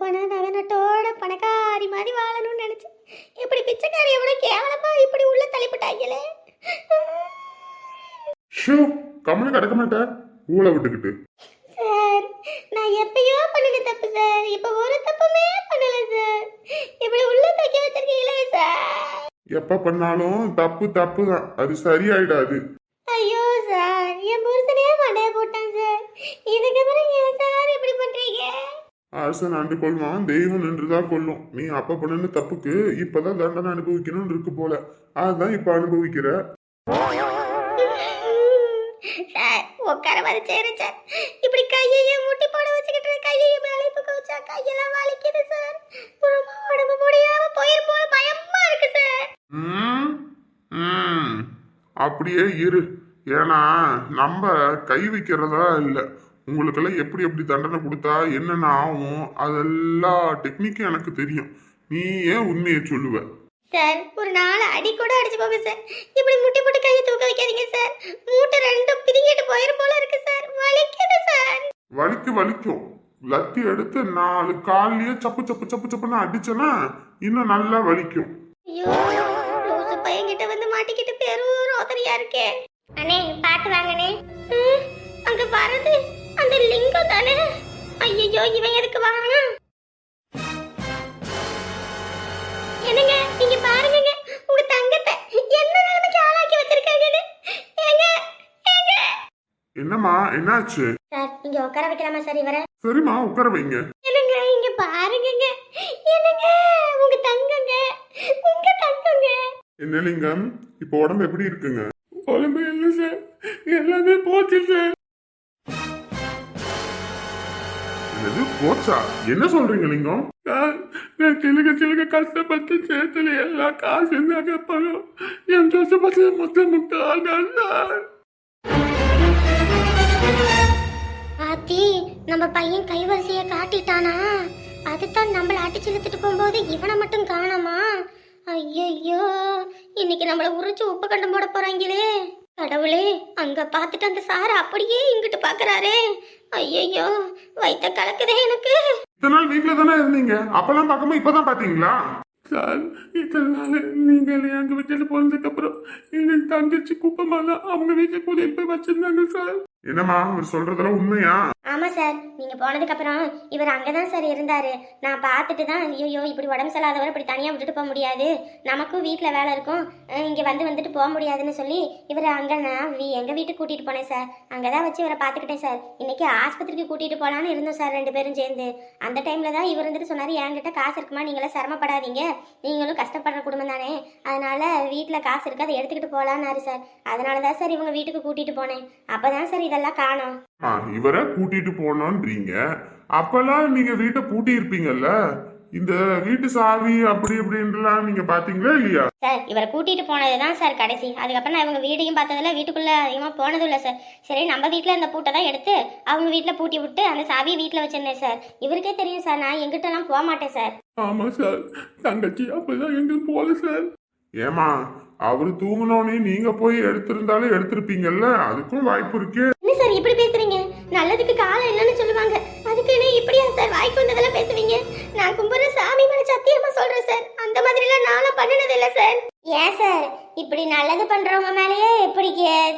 பணம் நகனட்டோட பணக்காரி மாதிரி வாழணும்னு நினைச்சேன் இப்படி பிச்சைக்காரி எவ்வளோ கேவலமா இப்படி உள்ள தள்ளிப்பட்டாங்களே? ஷூ கம்முனு கிடக்க மாட்டேன் ஊழ விட்டுக்கிட்டு. சார் நான் எப்பயோ பண்ணின தப்பு சார். இப்போ ஒரு தப்புமே பண்ணல சார். இப்படி உள்ள தூக்கி வச்சிருக்கீங்களே சார். எப்ப பண்ணாலும் தப்பு தப்பு தான். அது சரியாயிடாது. ஐயோ சார் என் புருஷனே மண்டைய போட்டான் சார். இதுக்கப்புறம் ஏன் சார் இப்படி பண்றீங்க? அரசன் ஆண்டு கொள்வான் தெய்வம் நின்றுதான் கொள்ளும். நீ அப்ப பண்ணின தப்புக்கு இப்பதான் தண்டனை அனுபவிக்கணும்னு இருக்கு போல. அதுதான் இப்ப அனுபவிக்கிற. உட்கார வரைச்சேரு சார். இப்படி கையையும் முட்டி போட வச்சுக்கிட்டு கையையும் மேலே தூக்க வச்சா கையெல்லாம் வலிக்குது சார். ரொம்ப உடம்பு முடியாம போயிரும் போல பயமா இருக்கு சார். ம், ம். அப்படியே இரு. ஏன்னா நம்ம கை வைக்கிறதா இல்லை. உங்களுக்கெல்லாம் எப்படி எப்படி தண்டனை கொடுத்தா என்னென்ன ஆகும்? அதெல்லாம் டெக்னிக்கும் எனக்கு தெரியும். நீ ஏன் உண்மையை சொல்லுவ. சார் ஒரு நாலு அடி கூட அடிச்சு போங்க சார். இப்படி முட்டி போட்டு கையை தூக்க வைக்காதீங்க சார். மூட்டை ரெண்டும் பிரிங்கிட்டு போயிரும் போல இருக்கு சார். வலிக்குது சார். வலிக்கு வலிக்கும். லத்தி எடுத்து நாலு கால்லயே சப்பு சப்பு சப்பு சப்புன்னு அடிச்சனா இன்னும் நல்லா வலிக்கும். ஐயோ லூசு பையன்கிட்ட வந்து மாட்டிக்கிட்டு பெரும் ரோதனையா இருக்கே. அண்ணே பாத்து வாங்கண்ணே. ம், அங்க வரது அந்த லிங்கம் தானே? ஐயோ இவன் எதுக்கு வாங்கினா என்னங்க நீங்க பாருங்கங்க உங்க தங்கத்தை என்ன நிலைமைக்கு ஆளாக்கி வச்சிருக்காங்கன்னு? என்னம்மா என்னாச்சு? சார் இங்க உட்கார வைக்கலாமா சார் இவரை? சரிம்மா உட்கார வைங்க. என்னங்க இங்க பாருங்கங்க. என்னங்க உங்க தங்கங்க உங்க தங்கங்க. என்ன லிங்கம் இப்போ உடம்பு எப்படி இருக்குங்க? உடம்பு இல்லை சார். எல்லாமே போச்சு சார். என்னது போச்சா? என்ன சொல்றீங்க லிங்கம்? நான் சிலுக சிலுக கஷ்டப்பட்டு சேர்த்துல எல்லா காசு நகை பணம் என் கஷ்டப்பட்டு மொத்த முட்டாள் சார் ஆத்தி நம்ம பையன் கைவரிசைய காட்டிட்டானா? அதுதான் நம்மள அடிச்சு இழுத்துட்டு போகும்போது இவனை மட்டும் காணோமா? ஐயையோ இன்னைக்கு நம்மள உரிச்சு உப்பு கண்டம் போட போறாங்களே. கடவுளே அங்க பார்த்துட்டு அந்த சார் அப்படியே இங்கிட்டு பாக்குறாரே. ஐயையோ வயித்த கலக்குதே எனக்கு. இத்தனை நாள் வீட்டுல தானே இருந்தீங்க? அப்பெல்லாம் பார்க்காம இப்பதான் பாத்தீங்களா சார் இத்தனை நாள் நீங்க எங்க வீட்டுல போனதுக்கு அப்புறம் எங்க தங்கச்சி குப்பமால அவங்க வீட்டுல கூட போய் வச்சிருந்தாங்க சார். என்னம்மா அவர் சொல்றதெல்லாம் உண்மையா? ஆமா சார் நீங்க போனதுக்கு அப்புறம் இவர் அங்கதான் சார் இருந்தாரு. நான் பார்த்துட்டு தான் ஐயோ இப்படி உடம்பு சரியில்லாதவரை இப்படி தனியா விட்டுட்டு போக முடியாது. நமக்கும் வீட்டுல வேலை இருக்கும். இங்க வந்து வந்துட்டு போக முடியாதுன்னு சொல்லி இவர் அங்க நான் எங்க வீட்டுக்கு கூட்டிட்டு போனேன் சார். அங்கதான் வச்சு இவரை பார்த்துக்கிட்டேன் சார். இன்னைக்கு ஆஸ்பத்திரிக்கு கூட்டிட்டு போலான்னு இருந்தோம் சார் ரெண்டு பேரும் சேர்ந்து. அந்த டைம்ல தான் இவர் வந்துட்டு சொன்னாரு என்கிட்ட காசு இருக்குமா? நீங்களும் சிரமப்படாதீங்க. நீங்களும் கஷ்டப்படுற குடும்பம் தானே. அதனால வீட்டில் காசு இருக்கு அதை எடுத்துக்கிட்டு போலான்னாரு சார். அதனால தான் சார் இவங்க வீட்டுக்கு கூட்டிட்டு போனேன். அப்பதான் சார் இதெல்லாம் காணோம். ஆ, இவரை கூட்டிட்டு போனோன்றீங்க. அப்பெல்லாம் நீங்க வீட்டை பூட்டி இருப்பீங்கல்ல இந்த வீட்டு சாவி அப்படி இப்படின்றலாம் நீங்க பாத்தீங்களா இல்லையா? சார் இவரை கூட்டிட்டு போனது தான் சார் கடைசி. அதுக்கப்புறம் நான் இவங்க வீடையும் பார்த்ததில்ல வீட்டுக்குள்ள அதிகமாக போனதும் இல்லை சார். சரி நம்ம வீட்டில் இருந்த பூட்டை தான் எடுத்து அவங்க வீட்டில் பூட்டி விட்டு அந்த சாவியை வீட்டில் வச்சிருந்தேன் சார். இவருக்கே தெரியும் சார் நான் எங்கிட்டலாம் போக மாட்டேன் சார். ஆமா சார் தங்கச்சி அப்பதான் எங்க போல சார். ஏமா அவரு தூங்கினோடனே நீங்க போய் எடுத்திருந்தாலும் எடுத்திருப்பீங்கல்ல? அதுக்கும் வாய்ப்பு இருக்கு. இப்படி பேசுறீங்க? நல்லதுக்கு காலம் இல்லைன்னு சொல்லுவாங்க. அதுக்குன்னு இப்படியா சார் வாய்க்கு வந்ததெல்லாம் பேசுவீங்க? நான் கும்பிட்ற சாமி மேல சத்தியமா சொல்றேன் சார். அந்த மாதிரிலாம் நானும் பண்ணினது இல்லை சார். ஏன் சார்? இப்படி நல்லது பண்றவங்க மேலேயே இப்படி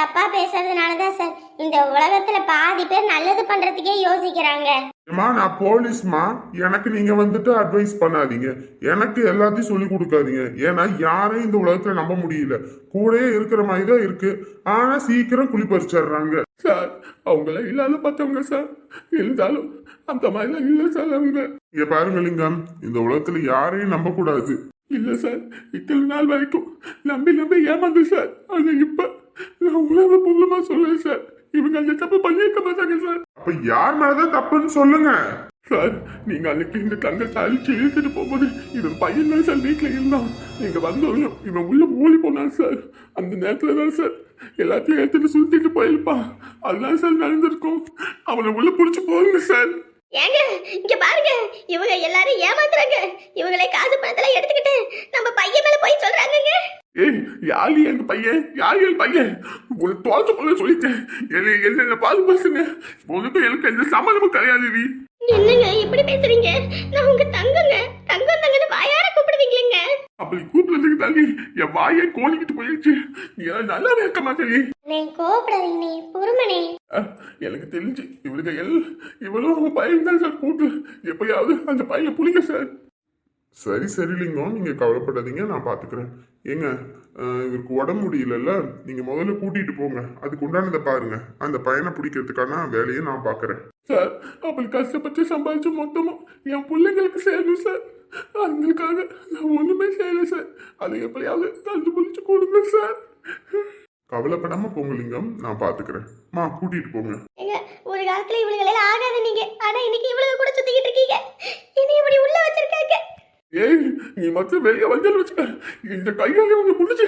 தப்பா பேசுறதுனால தான் சார் இந்த உலகத்துல பாதி பேர் நல்லது பண்றதுக்கே யோசிக்கிறாங்க. ஏமா நான் போலீஸ்மா எனக்கு நீங்க வந்துட்டு அட்வைஸ் பண்ணாதீங்க. எனக்கு எல்லாத்தையும் சொல்லி கொடுக்காதீங்க. ஏன்னா யாரையும் இந்த உலகத்துல நம்ப முடியல. கூடயே இருக்கிற மாதிரி தான் இருக்கு. ஆனா சீக்கிரம் குளிப்பறிச்சிடுறாங்க சார் அவங்கள இல்லாத பார்த்தவங்க சார். இருந்தாலும் அந்த மாதிரிலாம் இல்ல சார் அவங்க. இங்க பாருங்க லிங்கம். இந்த உலகத்துல யாரையும் நம்ப கூடாது இல்ல சார் இத்தனை நாள் வரைக்கும் நம்பி நம்பி ஏமாந்து சார். ஆனா இப்ப நான் உலக பொருளமா சொல்லுவேன் சார். இவங்க அந்த தப்பு பண்ணியிருக்க மாட்டாங்க சார். அப்ப யார் மேலதான் தப்புன்னு சொல்லுங்க. சார் நீங்க அன்னைக்கு இந்த தங்கத்தை அழிச்சு இழுத்துட்டு போகும்போது இவன் பையன் தான் சார் வீட்டுல இருந்தான். நீங்க வந்தோடனும் இவன் உள்ள ஓடி போனான் சார். அந்த நேரத்துல தான் சார் எல்லாத்தையும் எடுத்துட்டு சுத்திட்டு போயிருப்பான். அதுதான் சார் நடந்திருக்கும். அவனை உள்ள புடிச்சு போடுங்க சார். ஏங்க இங்க பாருங்க. இவங்க எல்லாரும் ஏமாத்துறாங்க. இவங்களே காசு பணத்தெல்லாம் எடுத்துக்கிட்டு நம்ம பையன் மேல போய் சொல்றாங்கங்க. ஏய் யாரு எங்க பையன்? யாரு என் பையன்? உனக்கு தோற்ற போல சொல்லிட்டேன். என்ன என்ன பாது பசங்க உனக்கு எனக்கு எந்த சம்மந்தமும் கிடையாது நீ. என்னங்க இப்படி பேசுறீங்க? நான் உங்க தங்கங்க. தங்கம் தங்கன்னு வாயார கூப்பிடுவீங்களேங்க. அப்படி கூப்பிடுறதுக்கு தள்ளி என் வாயை கோணிக்கிட்டு போயிடுச்சு நீ நல்லாவே இருக்க மாட்டேன் நீ கோபப்படாதீங்கண்ணே பொறுமனே எனக்கு தெரிஞ்சு இவளுக்கு எல் இவ்வளவு பையன் தான் சார் கூட்டு. எப்பயாவது அந்த பையனை புளிங்க சார். சரி சரி லிங்கம். நீங்கள் கவலைப்படாதீங்க நான் பார்த்துக்கிறேன் ஏங்க இவருக்கு உடம்பு முடியலல்ல? நீங்கள் முதல்ல கூட்டிகிட்டு போங்க. அதுக்கு உண்டானதை பாருங்க. அந்த பையனை பிடிக்கிறதுக்கான வேலையை நான் பார்க்குறேன் சார் அப்படி கஷ்டப்பட்டு சம்பாதிச்ச மொத்தமும் என் பிள்ளைங்களுக்கு சேரணும் சார். அவங்களுக்காக நான் ஒன்றுமே செய்யலை சார். அதை எப்படியாவது தந்து பிடிச்சு கொடுங்க சார். கவலைப்படாம போங்க லிங்கம். நான் பாத்துக்கிறேன். மா கூட்டிட்டு போங்க. ஏங்க ஒரு காலத்துல இவளுகளெல்லாம் ஆகாது நீங்க. ஆனா இன்னைக்கு இவளுக கூட சுத்திக்கிட்டு இருக்கீங்க. என்ன இப்படி உள்ள வச்சிருக்காங்க? ஏய் நீ மட்டும் வெளியே வந்தல் வச்சுக்க. இந்த கையால உங்க புடிச்சு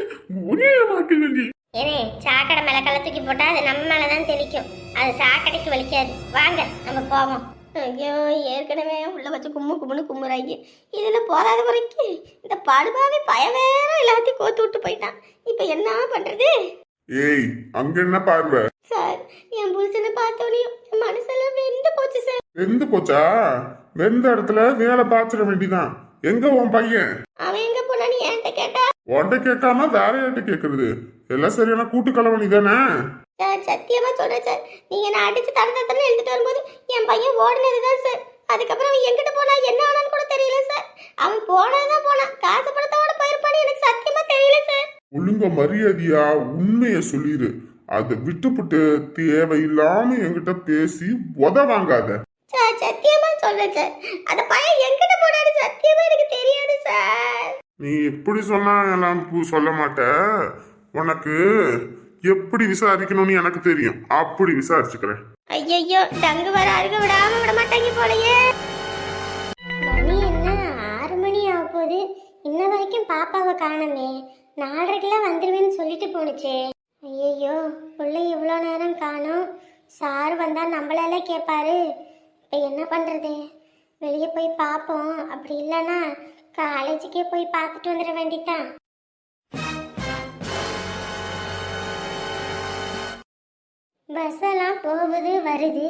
ஒரே மாட்டேங்க நீ ஏனே சாக்கடை மேல கள்ள தூக்கி போட்டா அது நம்ம மேலதான் தெளிக்கும். அது சாக்கடைக்கு வலிக்காது. வாங்க நம்ம போவோம். ஐயோ ஏற்கனவே உள்ள வச்சு கும்மு கும்முன்னு கும்முறாங்க இதுல போதாத வரைக்கும் இந்த படுபாவி பய வேற எல்லாத்தையும் கோத்து விட்டு போயிட்டான். இப்ப என்ன பண்றது? ஏய் அங்க என்ன பார்வை? சார் என் புருஷனை பார்த்தோனையும் என் மனசெல்லாம் வெந்து போச்சு சார். வெந்து போச்சா? வெந்த இடத்துல வேலை பாய்ச்சிட வேண்டிதான். எங்க உன் பையன்? அவன் எங்க போனான்னு என்கிட்ட கேட்டா? உன்கிட்ட கேட்காம வேற யார்கிட்ட கேக்குறது? எல்லாம் சரியான கூட்டு கலவணி தானே? சார் சத்தியமா சொல்றேன் சார். நீங்க நான் அடிச்சு தடை தடை எழுதிட்டு வரும்போது என் பையன் ஓடினது தான் சார். அதுக்கப்புறம் அவன் எங்கிட்ட போனா என்ன ஆனான்னு கூட தெரியல சார். அவன் போனதுதான் போனான். காசு படத்தோட போயிருப்பான்னு எனக்கு சத்தியமா தெரியல சார். ஒழுங்க மரியாதையா உண்மைய சொல்லிரு. அதை விட்டுப்புட்டு தேவையில்லாம என்கிட்ட பேசி உத வாங்காத. சார் சத்தியமா சொல்றேன் சார். அந்த பையன் எங்கிட்ட போனான்னு சத்தியமா எனக்கு தெரியாது சார். நீ எப்படி சொன்னா நான் பு- சொல்ல மாட்ட. உனக்கு எப்படி விசாரிக்கணும்னு எனக்கு தெரியும். அப்படி விசாரிச்சுக்கிறேன். ஐயையோ டங்கு வர அருக விடாம விட மாட்டாங்க போலயே. மணி என்ன? ஆறு மணி ஆக போகுது இன்ன வரைக்கும் பாப்பாவை காணமே. நாலரைக்கெல்லாம் வந்துடுவேன்னு சொல்லிட்டு போணுச்சே. ஐயையோ பிள்ளை இவ்வளோ நேரம் காணோம். சார் வந்தா நம்மளால கேட்பாரு. இப்போ என்ன பண்ணுறது வெளியே போய் பார்ப்போம் அப்படி இல்லைன்னா காலேஜுக்கே போய் பார்த்துட்டு வந்துட வேண்டிதான் பஸ் எல்லாம் போகுது வருது.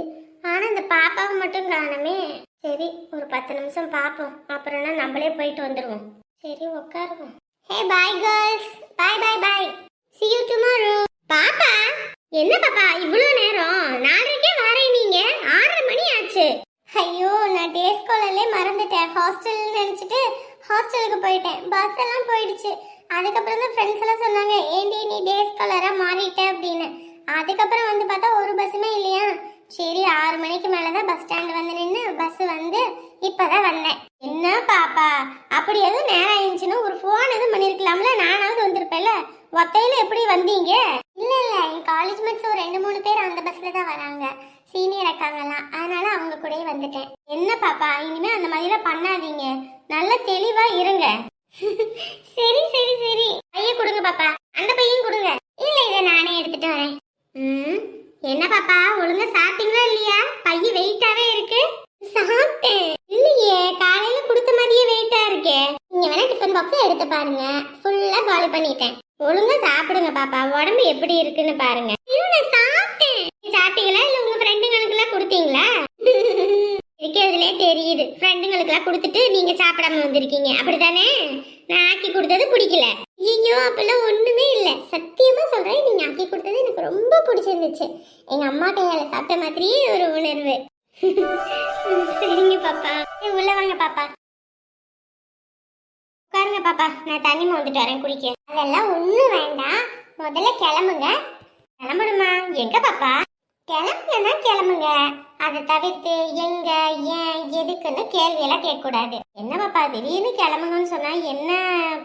ஆனா இந்த பாப்பாவை மட்டும் காணமே. சரி ஒரு பத்து நிமிஷம் பார்ப்போம் அப்புறம்னா நம்மளே போயிட்டு வந்துருவோம். சரி உட்காருவோம். Hey bye girls bye bye bye see you tomorrow பாப்பா என்ன பாப்பா? இவ்வளோ நேரம் நாளைக்கே வரேன் ஆறரை மணி ஆச்சு. ஐயோ நான் டே ஸ்காலர்லே மறந்துட்டேன். ஹாஸ்டல் நினச்சிட்டு ஹாஸ்டலுக்கு போயிட்டேன். பஸ் எல்லாம் போயிடுச்சு. அதுக்கப்புறம் தான் ஃப்ரெண்ட்ஸ் எல்லாம் சொன்னாங்க ஏண்டி நீ டே ஸ்காலராக மாறிட்ட? அப்படின்னு. அதுக்கப்புறம் வந்து பார்த்தா ஒரு பஸ்ஸுமே இல்லையா? சரி ஆறு மணிக்கு மேலே தான் பஸ் ஸ்டாண்டு வந்து நின்று பஸ் வந்து இப்போ தான் வந்தேன் என்ன பாப்பா அப்படி எதுவும் நேரம் ஆயிடுச்சுன்னா ஒரு ஃபோன் எதுவும் பண்ணியிருக்கலாம்ல நானாவது வந்திருப்பேன்ல ஒத்தையில எப்படி வந்தீங்க இல்ல இல்ல என் காலேஜ் மேட்ஸ் ஒரு ரெண்டு மூணு பேர் அந்த பஸ்ல தான் வராங்க சீனியர் அக்காங்கலாம் அதனால அவங்க கூடயே வந்துட்டேன் என்ன பாப்பா இனிமே அந்த மாதிரிலாம் பண்ணாதீங்க நல்ல தெளிவா இருங்க சரி சரி சரி பைய கொடுங்க பாப்பா அந்த பையன் கொடுங்க இல்ல இதை நானே எடுத்துட்டு வரேன் ம் என்ன பாப்பா ஒழுங்கா சாப்பிட்டீங்களா இல்லையா பைய வெயிட்டாவே இருக்கு சாப்பிட்டேன் இல்லையே காலையில கொடுத்த மாதிரியே வெயிட்டா இருக்கே நீங்க வேணா டிஃபன் பாக்ஸ் எடுத்து பாருங்க ஃபுல்லா காலி பண்ணிட்டேன் ஒழுங்கா சாப்பிடுங்க பாப்பா உடம்பு எப்படி இருக்குன்னு பாருங்க ஐயோ, நான் சாப்பிட்டேன் நீ சாப்பிட்டீங்களா இல்ல உங்க ஃப்ரெண்டுங்களுக்கு எல்லாம் கொடுத்தீங்களா இருக்கிறதுலே தெரியுது. ஃப்ரெண்டுங்களுக்கெல்லாம் கொடுத்துட்டு நீங்க சாப்பிடாம வந்திருக்கீங்க. அப்படிதானே நான் ஆக்கி கொடுத்தது பிடிக்கல. ஐயோ அப்பெல்லாம் ஒண்ணுமே இல்லை. சத்தியமா சொல்றேன் நீங்க ஆக்கி கொடுத்தது எனக்கு ரொம்ப பிடிச்சிருந்துச்சு. எங்க அம்மா கையால சாப்பிட்ட மாதிரியே ஒரு உணர்வு. சரிங்க பாப்பா. உள்ள வாங்க பாப்பா. உட்காருங்க பாப்பா. நான் தண்ணி வந்துட்டு வரேன் குடிக்க. அதெல்லாம் ஒன்றும் வேண்டாம். முதல்ல கிளம்புங்க. கிளம்பணுமா? எங்க பாப்பா? கிளம்புங்கன்னா கிளம்புங்க. அதை தவிர்த்து எங்க ஏன் எதுக்குன்னு கேள்வி எல்லாம் கேட்கக்கூடாது. என்ன பாப்பா திடீர்னு கிளம்புங்கன்னு சொன்னா என்ன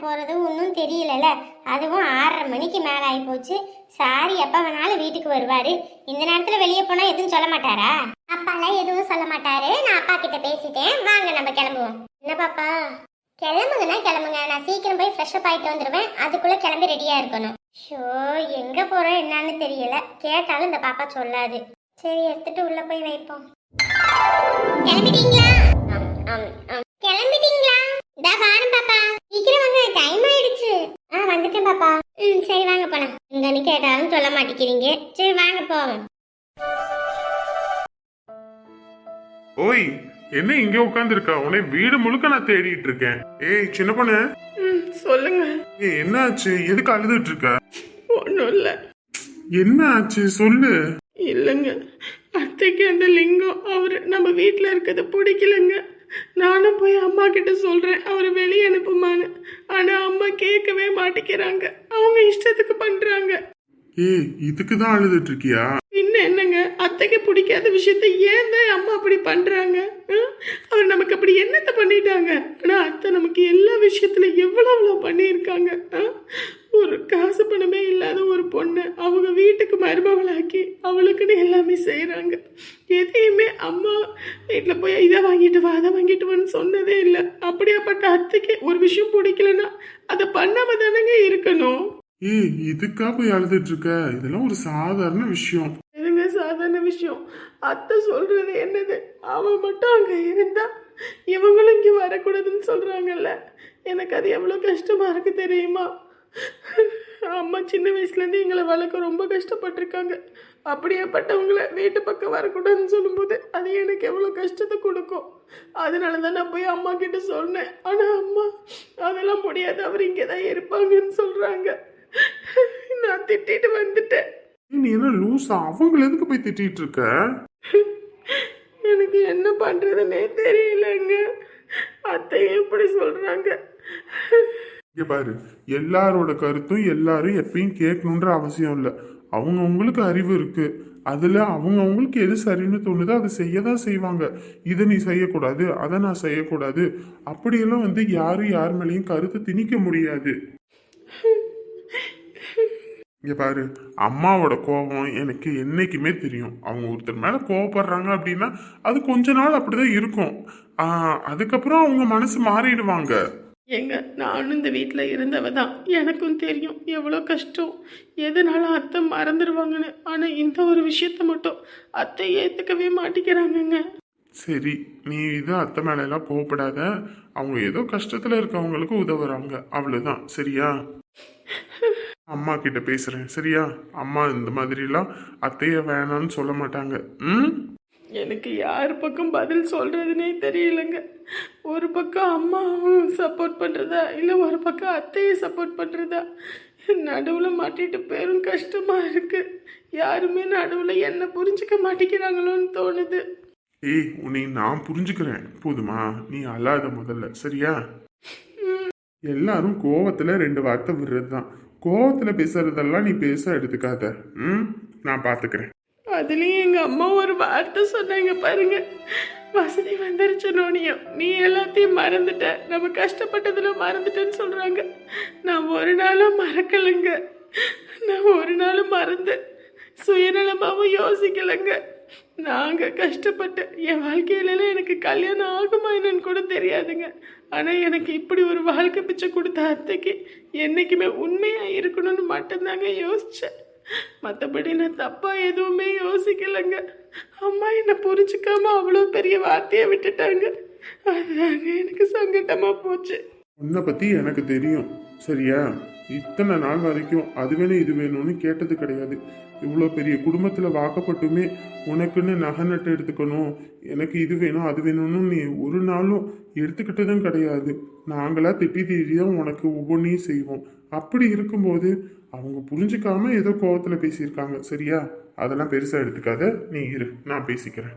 போறது ஒன்றும் தெரியலல. அதுவும் ஆறரை மணிக்கு மேல ஆகி போச்சு. சாரி எப்ப வேணாலும் வீட்டுக்கு வருவாரு. இந்த நேரத்துல வெளியே போனா எதுவும் சொல்ல மாட்டாரா? அப்பாலாம் எதுவும் சொல்ல மாட்டாரு. நான் அப்பா கிட்ட பேசிட்டேன். வாங்க நம்ம கிளம்புவோம். என்ன பாப்பா கிளம்புங்கன்னா கிளம்புங்க. நான் சீக்கிரம் போய் ஃப்ரெஷ் அப் வந்துடுவேன் அதுக்குள்ளே கிளம்பி ரெடியாக இருக்கணும். ஷோ எங்கே போகிறோம் என்னன்னு தெரியல. கேட்டாலும் இந்த பாப்பா சொல்லாது. சரி எடுத்துட்டு உள்ள போய் வைப்போம். கிளம்பிட்டீங்களா. கிளம்பிட்டீங்களா? இதா வாரம் பாப்பா. சீக்கிரம் வாங்க டைம் ஆயிடுச்சு. ஆ வந்துட்டேன் பாப்பா. ம் சரி வாங்க போலாம். இங்கன்னு கேட்டாலும் சொல்ல மாட்டேங்கிறீங்க. சரி வாங்க போவோம். ஓய் என்ன இங்க உட்காந்துருக்க உன்னை வீடு முழுக்க நான் தேடிட்டு இருக்கேன். ஏய் சின்ன பொண்ணு. சொல்லுங்க. ஏய் என்ன ஆச்சு? எதுக்கு அழுதுட்டு இருக்க? ஒன்றும் இல்லை. என்ன ஆச்சு? சொல்லு. இல்லைங்க. அத்தைக்கு அந்த லிங்கம் அவர் நம்ம வீட்டில் இருக்கிறது பிடிக்கலங்க. நானும் போய் அம்மா கிட்ட சொல்கிறேன் அவர் வெளியே அனுப்புமான்னு. ஆனால் அம்மா கேட்கவே மாட்டேங்கிறாங்க. அவங்க இஷ்டத்துக்கு பண்ணுறாங்க ஏய் இதுக்கு தான் அழுதுட்டு இருக்கியா இன்னும் என்னங்க? அத்தைக்கு பிடிக்காத விஷயத்த ஏன் தான் அம்மா அப்படி பண்றாங்க? ஆ? அவர் நமக்கு அப்படி என்னத்தை பண்ணிட்டாங்க? ஆனா அத்தை நமக்கு எல்லா விஷயத்துல எவ்வளவு எவ்வளவு பண்ணியிருக்காங்க? ஒரு காசு பணமே இல்லாத ஒரு பொண்ணு அவங்க வீட்டுக்கு மருமகளாக்கி அவளுக்குன்னு எல்லாமே செய்றாங்க. எதையுமே அம்மா வீட்டில் போய் இதை வாங்கிட்டு வா அதை வாங்கிட்டு வான்னு சொன்னதே இல்லை. அப்படியாப்பட்ட அத்தைக்கு ஒரு விஷயம் பிடிக்கலன்னா அதை பண்ணாம தானங்க இருக்கணும்? ஏய் இதுக்கா போய் அழுதுட்டு இருக்க இதெல்லாம் ஒரு சாதாரண விஷயம். இதுங்க சாதாரண விஷயம்? அத்தை சொல்றது என்னது? அவன் மட்டும் அங்க இருந்தா இவங்களும் இங்க வரக்கூடாதுன்னு சொல்றாங்கல்ல. எனக்கு அது எவ்வளவு கஷ்டமா இருக்கு தெரியுமா? அம்மா சின்ன வயசுல இருந்து எங்களை வளர்க்க ரொம்ப கஷ்டப்பட்டிருக்காங்க. அப்படியேப்பட்டவங்கள வீட்டு பக்கம் வரக்கூடாதுன்னு சொல்லும்போது அது எனக்கு எவ்வளோ கஷ்டத்தை கொடுக்கும். அதனால தான் நான் போய் அம்மா கிட்ட சொன்னேன். ஆனால் அம்மா அதெல்லாம் முடியாது. அவர் இங்கே தான் இருப்பாங்கன்னு சொல்கிறாங்க நான் திட்டிட்டு வந்துட்டேன். நீ என்ன லூசா? அவங்கள எதுக்கு போய் திட்டிட்டு இருக்க? எனக்கு என்ன பண்றதுன்னே தெரியலங்க. அத்தை எப்படி சொல்றாங்க. இங்கே பாரு எல்லாரோட கருத்தும் எல்லாரும் எப்பயும் கேட்கணுன்ற அவசியம் இல்லை. அவங்கவுங்களுக்கு அறிவு இருக்கு. அதில் அவங்கவுங்களுக்கு எது சரின்னு தோணுதோ அதை செய்ய தான் செய்வாங்க. இதை நீ செய்யக்கூடாது அதை நான் செய்யக்கூடாது. அப்படியெல்லாம் வந்து யாரும் யார் மேலேயும் கருத்து திணிக்க முடியாது. இங்கே பாரு அம்மாவோட கோபம் எனக்கு என்றைக்குமே தெரியும். அவங்க ஒருத்தர் மேலே கோவப்படுறாங்க அப்படின்னா அது கொஞ்ச நாள் அப்படிதான் இருக்கும். அதுக்கப்புறம் அவங்க மனசு மாறிடுவாங்க. ஏங்க நானும் இந்த வீட்டில் இருந்தவ தான். எனக்கும் தெரியும் எவ்வளோ கஷ்டம். எதனால அத்தை மறந்துடுவாங்கன்னு ஆனால் இந்த ஒரு விஷயத்த மட்டும் அத்தை ஏற்றுக்கவே மாட்டிக்கிறாங்கங்க சரி நீ இது அத்தை மேல எல்லாம் கோவப்படாத. அவங்க ஏதோ கஷ்டத்தில் இருக்கவங்களுக்கு உதவுறாங்க. அவ்வளோதான் சரியா? அம்மா கிட்ட பேசுறேன். சரியா? அம்மா இந்த மாதிரிலாம் அத்தைய வேணாம்னு சொல்ல மாட்டாங்க. ம்? எனக்கு யார் பக்கம் பதில் சொல்கிறதுனே தெரியலங்க. ஒரு பக்கம் அம்மாவும் சப்போர்ட் பண்ணுறதா இல்லை ஒரு பக்கம் அத்தையை சப்போர்ட் பண்ணுறதா நடுவில் மாட்டிட்டு பேரும் கஷ்டமாக இருக்குது யாருமே நடுவில் என்ன புரிஞ்சுக்க மாட்டேங்கிறாங்களோன்னு தோணுது. ஏய் உன்னை நான் புரிஞ்சுக்கிறேன். போதுமா? நீ அல்லாத முதல்ல. சரியா? எல்லாரும் கோவத்தில் ரெண்டு வார்த்தை விடுறது தான் கோவத்தில் பேசுறதெல்லாம் நீ பேச எடுத்துக்காத. ம்? நான் பார்த்துக்கிறேன் அதுலேயும் எங்கள் அம்மா ஒரு வார்த்தை சொன்னாங்க பாருங்க. வசதி வந்துருச்சுனோனியும் நீ எல்லாத்தையும் மறந்துட்ட. நம்ம கஷ்டப்பட்டதில் மறந்துட்டேன்னு சொல்கிறாங்க நான் ஒரு நாளும் மறக்கலைங்க. நான் ஒரு நாளும் மறந்து சுயநலமாகவும் யோசிக்கலைங்க. நாங்கள் கஷ்டப்பட்டு என் வாழ்க்கையிலலாம் எனக்கு கல்யாணம் ஆகுமா என்னன்னு கூட தெரியாதுங்க. ஆனால் எனக்கு இப்படி ஒரு வாழ்க்கை பிச்சை கொடுத்த அத்தைக்கு என்றைக்குமே உண்மையாக இருக்கணும்னு மட்டும்தாங்க யோசித்தேன் மற்றபடி நான் தப்பாக எதுவுமே யோசிக்கலைங்க. அம்மா என்னை புரிஞ்சுக்காம அவ்வளோ பெரிய வார்த்தையை விட்டுட்டாங்க. அதுதாங்க எனக்கு சங்கட்டமாக போச்சு. உன்னை பத்தி எனக்கு தெரியும். சரியா? இத்தனை நாள் வரைக்கும் அது வேணும் இது வேணும்னு கேட்டது கிடையாது. இவ்வளோ பெரிய குடும்பத்தில் வாக்கப்பட்டுமே உனக்குன்னு நகை நட்டு எடுத்துக்கணும். எனக்கு இது வேணும் அது வேணும்னு நீ ஒரு நாளும் எடுத்துக்கிட்டதும் கிடையாது. நாங்களாக திட்டி தீட்டி தான் உனக்கு ஒவ்வொன்றையும் செய்வோம். அப்படி இருக்கும்போது அவங்க புரிஞ்சுக்காம ஏதோ கோவத்தில் பேசியிருக்காங்க. சரியா? அதெல்லாம் பெருசாக எடுத்துக்காத. நீ இரு நான் பேசிக்கிறேன்.